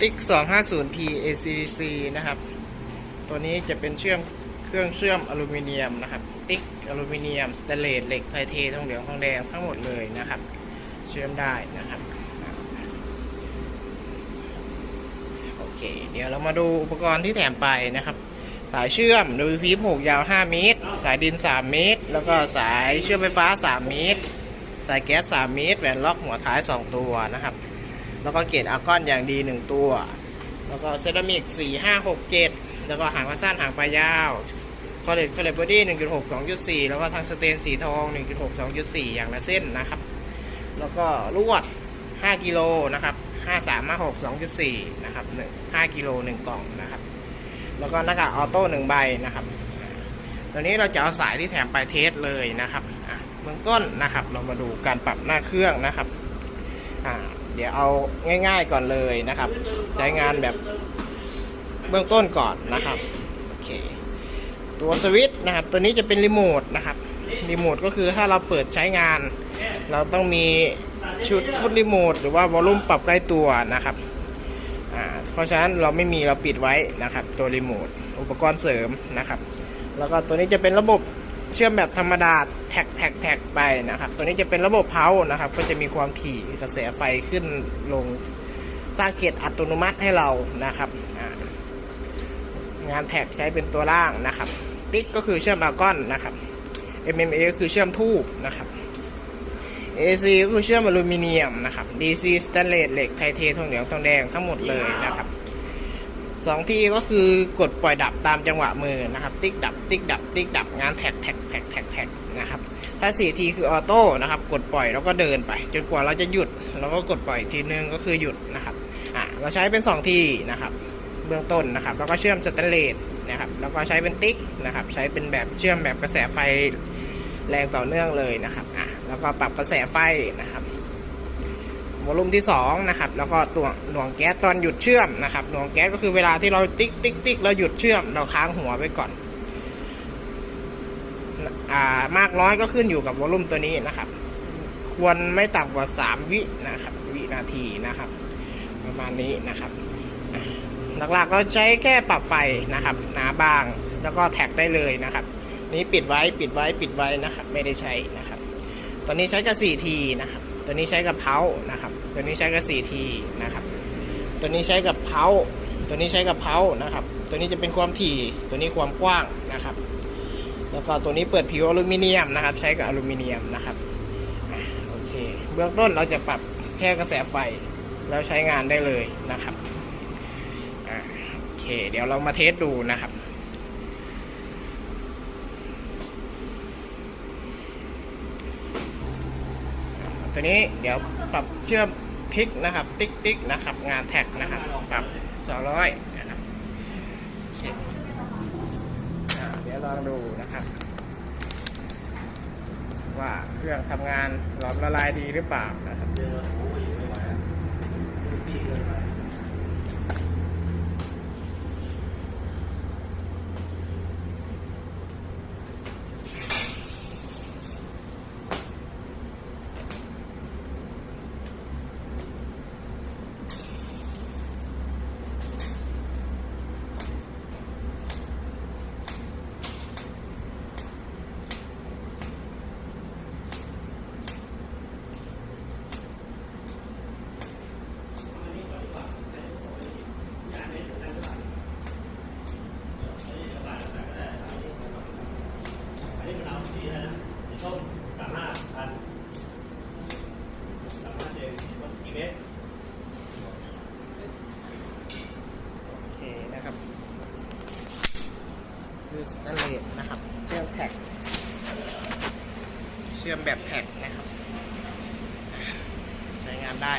ติ๊ก 250P ACDC นะครับ ตัวนี้จะเป็นเชื่อมเครื่องเชื่อมอลูมิเนียมนะครับ ติ๊กอลูมิเนียมสเตเลสเหล็กไทเททองเหลืองทองแดงทั้งหมดเลยนะครับ เชื่อมได้นะครับโอเค เดี๋ยวเรามาดูอุปกรณ์ที่แถมไปนะครับ สายเชื่อม WP ผูกยาว 5 เมตร สายดิน 3 เมตร แล้วก็สายเชื่อมไฟฟ้า 3 เมตร สายแก๊ส 3 เมตรแหวนล็อกหัวท้าย 2 ตัวนะครับ แล้วก็เกรดอาร์กอนอย่างดี 1 ตัว แล้วก็เซรามิก 4 5 6 7 แล้วก็หางปลาสั้นหางปลายาวคอเลตคอเลตบอดี้1.6 2.4 แล้วก็ทางสเตนสีทอง 1.6 2.4 อย่างละเส้นนะครับ แล้วก็ลวด 5 กิโลนะครับ 53 56 2.4 นะครับ 1 5 กิโล 1 กล่องนะครับ แล้วก็หน้ากากออโต้หนึ่งใบนะครับตัวนี้เราจะเอาสายที่แถมไปเทสเลยนะครับเบื้องต้นนะครับ เรามาดูการปรับหน้าเครื่องนะครับอ่า เดี๋ยวเอาง่าย ๆก่อนเลยนะครับ ใช้งานแบบเบื้องต้นก่อนนะครับโอเคตัวสวิตช์นะครับ ตัวนี้จะเป็นรีโมทนะครับรีโมทก็คือถ้าเราเปิดใช้งาน เราต้องมีชุดฟุตรีโมทหรือว่าวอลลุ่มปรับใกล้ตัวนะครับเพราะฉะนั้นเราไม่มีเราปิดไว้นะครับ ตัวรีโมทอุปกรณ์เสริมนะครับ แล้วก็ตัวนี้จะเป็นระบบ เชื่อมแบบธรรมดาแท็กแท็กแท็กไปนะครับ ตัวนี้จะเป็นระบบเพานะครับ ก็จะมีความถี่กระแสไฟขึ้นลงสร้างเกจอัตโนมัติให้เรานะครับงานแท็กใช้เป็นตัวล่างนะครับติ๊กก็คือเชื่อมอาร์กอนนะครับ MMA ก็คือเชื่อมทูบนะครับ AC ก็คือเชื่อมอลูมิเนียมนะครับ DC สแตนเลสเหล็กไทเททองเหลืองทองแดงทั้งหมดเลยนะครับ สองที่ก็คือกดปล่อยดับตามจังหวะมือนะครับ ติ๊กดับ ติ๊กดับ ติ๊กดับงานแท็กแท็กแท็กแท็กแท็กนะครับ ถ้า4ทีคือออโต้นะครับ กดปล่อยแล้วก็เดินไป จนกว่าเราจะหยุดแล้วก็กดปล่อยอีกทีนึงก็คือหยุดนะครับอ่าเราใช้เป็น 2 ที่นะครับ เบื้องต้นนะครับ แล้วก็เชื่อมสแตนเลสนะครับแล้วก็ใช้เป็นติ๊กนะครับ ใช้เป็นแบบเชื่อมแบบกระแสไฟแรงต่อเนื่องเลยนะครับอะแล้วก็ปรับกระแสไฟนะครับ วอลลุ่มที่2นะครับแล้วก็ตัวหน่วงแก๊สตอนหยุดเชื่อมนะครับหน่วงแก๊สก็คือเวลาที่เราติ๊กติ๊กติ๊กเราหยุดเชื่อมเราค้างหัวไว้ก่อนอ่ามากน้อยก็ขึ้นอยู่กับวอลลุ่มตัวนี้นะครับ ควรไม่ต่ำกว่า 3 วินะครับวินาทีนะครับ ประมาณนี้นะครับหลักๆเราใช้แค่ปรับไฟนะครับหนาบางแล้วก็แท็กได้เลยนะครับ นี้ปิดไว้ปิดไว้ปิดไว้นะครับ ไม่ได้ใช้นะครับตัวนี้ใช้กับ 4T นะครับ ตัวนี้ใช้กับเพานะครับ ตัวนี้ใช้กับ 4T นะครับ ตัวนี้ใช้กับเพาตัวนี้ใช้กับเพานะครับ ตัวนี้จะเป็นความถี่ ตัวนี้ความกว้างนะครับ แล้วก็ตัวนี้เปิดผิวอลูมิเนียมนะครับ ใช้กับอลูมิเนียมนะครับโอเค เบื้องต้นเราจะปรับแค่กระแสไฟแล้วใช้งานได้เลยนะครับโอเค เดี๋ยวเรามาเทสดูนะครับ ตัวนี้เดี๋ยวปรับเชื่อมทิกนะครับ ติ๊กติ๊กนะครับ งานแท็กนะครับปรับสองร้อยนะครับเคอ่าเดี๋ยวลองดูนะครับ ว่าเครื่องทำงานหลอมละลายดีหรือเปล่านะครับ โอเคนะครับคือ สแตนเลสนะครับเชื่อมแท็ก เชื่อมแบบแท็กนะครับ ใช้งานได้